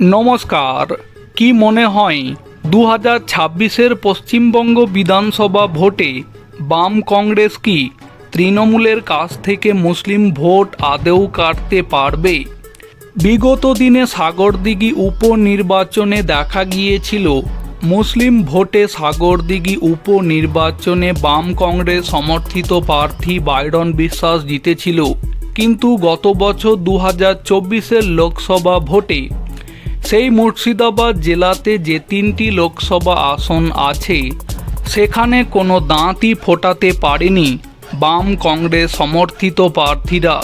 নমস্কার। কি মনে হয় দু হাজার ছাব্বিশের পশ্চিমবঙ্গ বিধানসভা ভোটে বাম কংগ্রেস কি তৃণমূলের কাছ থেকে মুসলিম ভোট আদেও কাটতে পারবে? বিগত দিনে সাগরদিঘি উপনির্বাচনে দেখা গিয়েছিল, মুসলিম ভোটে সাগরদিঘি উপনির্বাচনে বাম কংগ্রেস সমর্থিত প্রার্থী বাইরন বিশ্বাস জিতেছিল। কিন্তু গত বছর দু হাজার চব্বিশের লোকসভা ভোটে সেই মুর্শিদাবাদ জেলাতে যে তিনটি লোকসভা আসন আছে, সেখানে কোনো দাঁতই ফোটাতে পারেনি বাম কংগ্রেস সমর্থিত প্রার্থীরা।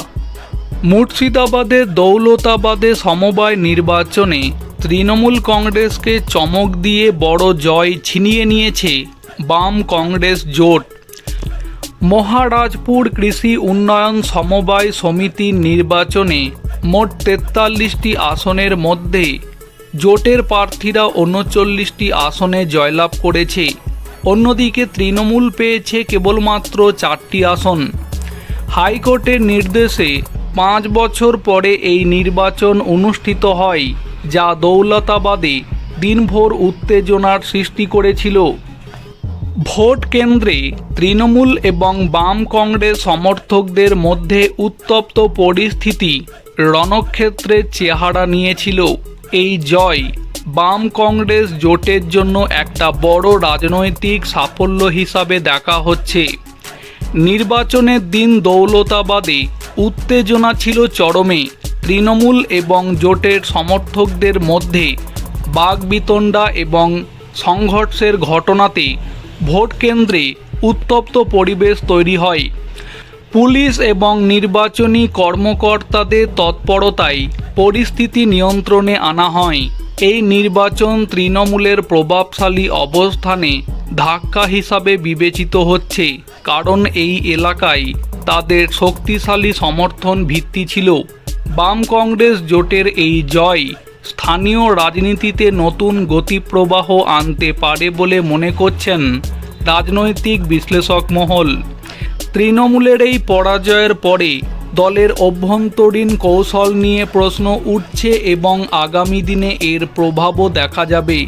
মুর্শিদাবাদের দৌলতাবাদে সমবায় নির্বাচনে তৃণমূল কংগ্রেসকে চমক দিয়ে বড় জয় ছিনিয়ে নিয়েছে বাম কংগ্রেস জোট। মহারাজপুর কৃষি উন্নয়ন সমবায় সমিতির নির্বাচনে মোট তেতাল্লিশটি আসনের মধ্যে জোটের প্রার্থীরা উনচল্লিশটি আসনে জয়লাভ করেছে। অন্যদিকে তৃণমূল পেয়েছে কেবলমাত্র চারটি আসন। হাইকোর্টের নির্দেশে পাঁচ বছর পরে এই নির্বাচন অনুষ্ঠিত হয়, যা দৌলতাবাদে দিনভর উত্তেজনার সৃষ্টি করেছিল। ভোট কেন্দ্রে তৃণমূল এবং বাম কংগ্রেস সমর্থকদের মধ্যে উত্তপ্ত পরিস্থিতি রণক্ষেত্রের চেহারা নিয়েছিল। এই জয় বাম কংগ্রেস জোটের জন্য একটা বড় রাজনৈতিক সাফল্য হিসাবে দেখা হচ্ছে। নির্বাচনের দিন দৌলতাবাদে উত্তেজনা ছিল চরমে। তৃণমূল এবং জোটের সমর্থকদের মধ্যে বাগবিতণ্ডা এবং সংঘর্ষের ঘটনাতে ভোট কেন্দ্রে উত্তপ্ত পরিবেশ তৈরি হয়। পুলিশ এবং নির্বাচনী কর্মকর্তাদের তৎপরতায় পরিস্থিতি নিয়ন্ত্রণে আনা হয়। এই নির্বাচন তৃণমূলের প্রভাবশালী অবস্থানে ধাক্কা হিসাবে বিবেচিত হচ্ছে, কারণ এই এলাকায় তাদের শক্তিশালী সমর্থন ভিত্তি ছিল। বাম কংগ্রেস জোটের এই জয় স্থানীয় রাজনীতিতে নতুন গতিপ্রবাহ আনতে পারে বলে মনে করছেন রাজনৈতিক বিশ্লেষক মহল। তৃণমূলের এই পরাজয়ের পরে দলের অভ্যন্তরীণ কৌশল নিয়ে প্রশ্ন উঠছে এবং আগামী দিনে এর প্রভাবও দেখা যাবে।